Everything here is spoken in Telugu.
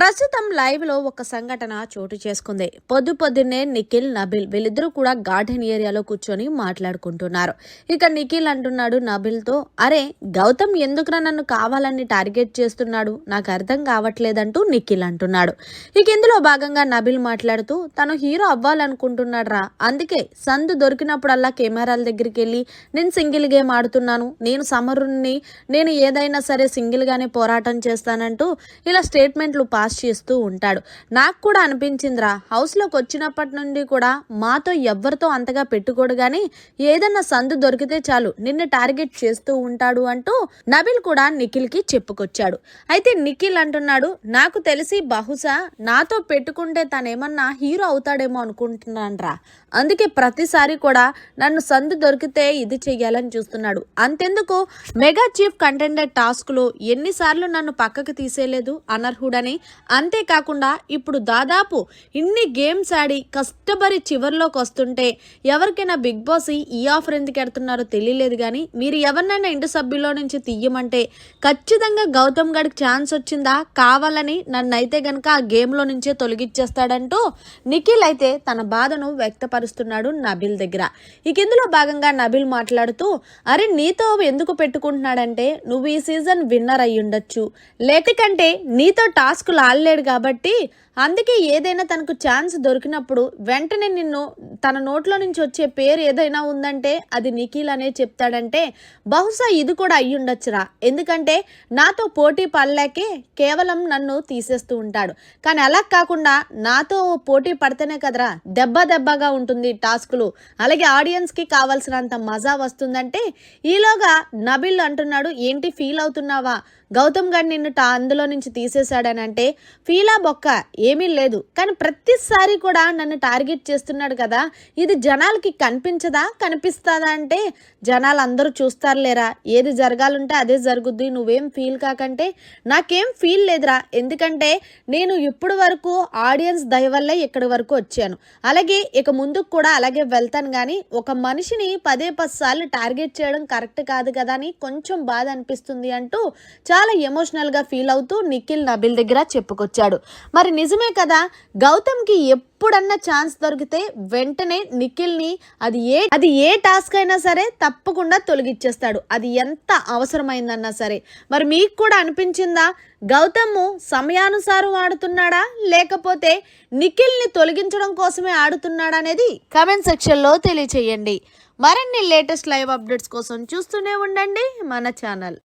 ప్రస్తుతం లైవ్లో ఒక సంఘటన చోటు చేసుకుంది. పొద్దు పొద్దున్నే నిఖిల్ నబిల్ వీళ్ళిద్దరూ కూడా గార్డెన్ ఏరియాలో కూర్చొని మాట్లాడుకుంటున్నారు. ఇక నిఖిల్ అంటున్నాడు నబిల్తో అరే గౌతమ్ ఎందుకురా నన్ను కావాలని టార్గెట్ చేస్తున్నాడు? నాకు అర్థం కావట్లేదంటూ నిఖిల్ అంటున్నాడు. ఇక ఇందులో భాగంగా నబిల్ మాట్లాడుతూ తను హీరో అవ్వాలనుకుంటున్నాడు రా అందుకే సందు దొరికినప్పుడల్లా కెమెరాల దగ్గరికి వెళ్ళి నేను సింగిల్ గేమ్ ఆడుతున్నాను. నేను సమరుణ్ణి నేను ఏదైనా సరే సింగిల్ గానే పోరాటం చేస్తానంటూ ఇలా స్టేట్మెంట్లు పాస్ చేస్తూ ఉంటాడు. నాకు కూడా అనిపించిందిరా. హౌస్లోకి వచ్చినప్పటి నుండి కూడా మాతో ఎవ్వరితో అంతగా పెట్టుకోడు కానీ ఏదన్నా సందు దొరికితే చాలు నిన్ను టార్గెట్ చేస్తూ ఉంటాడు అంటూ నబిల్ కూడా నిఖిల్కి చెప్పుకొచ్చాడు. అయితే నిఖిల్ అంటున్నాడు నాకు తెలిసి బహుశా నాతో పెట్టుకుంటే తనేమన్నా హీరో అవుతాడేమో అనుకుంటున్నానరా. అందుకే ప్రతిసారి కూడా నన్ను సందు దొరికితే ఇది చెయ్యాలని చూస్తున్నాడు. అంతెందుకు? మెగా చీఫ్ కంటెండర్ టాస్క్లో ఎన్నిసార్లు నన్ను పక్కకు తీసేయలేదు అనర్హుడని అంతేకాకుండా ఇప్పుడు దాదాపు ఇన్ని గేమ్స్ ఆడి కష్టపడి చివరిలోకి వస్తుంటే ఎవరికైనా బిగ్ బాస్ ఈ ఆఫర్ ఎందుకు ఎడుతున్నారో తెలియలేదు కానీ మీరు ఎవరినైనా ఇంటి సభ్యుల్లో నుంచి తీయమంటే ఖచ్చితంగా గౌతమ్ గడికి ఛాన్స్ వచ్చిందా? కావాలని నన్ను అయితే గనక ఆ గేమ్లో నుంచే తొలగిచ్చేస్తాడంటూ నిఖిల్ అయితే తన బాధను వ్యక్తపరుస్తున్నాడు నబిల్ దగ్గర. ఇక ఇందులో భాగంగా నబిల్ మాట్లాడుతూ అరే నీతో ఎందుకు పెట్టుకుంటున్నాడంటే నువ్వు ఈ సీజన్ విన్నర్ అయ్యుండొచ్చు. ఉండొచ్చు లేకంటే నీతో టాస్కులు కాలలేడు కాబట్టి అందుకే ఏదైనా తనకు ఛాన్స్ దొరికినప్పుడు వెంటనే నిన్ను తన నోట్లో నుంచి వచ్చే పేరు ఏదైనా ఉందంటే అది నిఖిల్ అనే చెప్తాడంటే బహుశా ఇది కూడా అయ్యుండొచ్చురా ఎందుకంటే నాతో పోటీ పడలేకే కేవలం నన్ను తీసేస్తూ ఉంటాడు. కానీ అలా కాకుండా నాతో పోటీ పడితేనే కదరా దెబ్బ దెబ్బగా ఉంటుంది టాస్కులు. అలాగే ఆడియన్స్కి కావాల్సినంత మజా వస్తుందంటే ఈలోగా నబిల్ అంటున్నాడు ఏంటి ఫీల్ అవుతున్నావా? గౌతమ్ గారు నిన్ను టా అందులో నుంచి తీసేశాడని అంటే ఫీలా బొక్క ఏమీ లేదు. కానీ ప్రతిసారి కూడా నన్ను టార్గెట్ చేస్తున్నాడు కదా ఇది జనాలకి కనిపించదా కనిపిస్తుందా అంటే జనాలు అందరూ చూస్తారులేరా ఏది జరగాలంటే అదే జరుగుద్ది నువ్వేం ఫీల్ కాకంటే నాకేం ఫీల్ లేదురా ఎందుకంటే నేను ఇప్పుడు వరకు ఆడియన్స్ దయ వల్లే ఇక్కడి వరకు వచ్చాను. అలాగే ఇక ముందుకు కూడా అలాగే వెళ్తాను కానీ ఒక మనిషిని పదే పది సార్లు టార్గెట్ చేయడం కరెక్ట్ కాదు కదా అని కొంచెం బాధ అనిపిస్తుంది అంటూ చాలా ఎమోషనల్గా ఫీల్ అవుతూ నిఖిల్ నబిల్ దగ్గర చెప్పుకొచ్చాడు. మరి నిజమే కదా గౌతమ్కి ఎప్పుడన్నా ఛాన్స్ దొరికితే వెంటనే నిఖిల్ని అది ఏ అది ఏ టాస్క్ అయినా సరే తప్పకుండా తొలగిచ్చేస్తాడు. అది ఎంత అవసరమైందన్నా సరే. మరి మీకు కూడా అనిపించిందా గౌతమ్ సమయానుసారం ఆడుతున్నాడా లేకపోతే నిఖిల్ని తొలగించడం కోసమే ఆడుతున్నాడా అనేది కమెంట్ సెక్షన్లో తెలియచేయండి. మరిన్ని లేటెస్ట్ లైవ్ అప్డేట్స్ కోసం చూస్తూనే ఉండండి మన ఛానల్.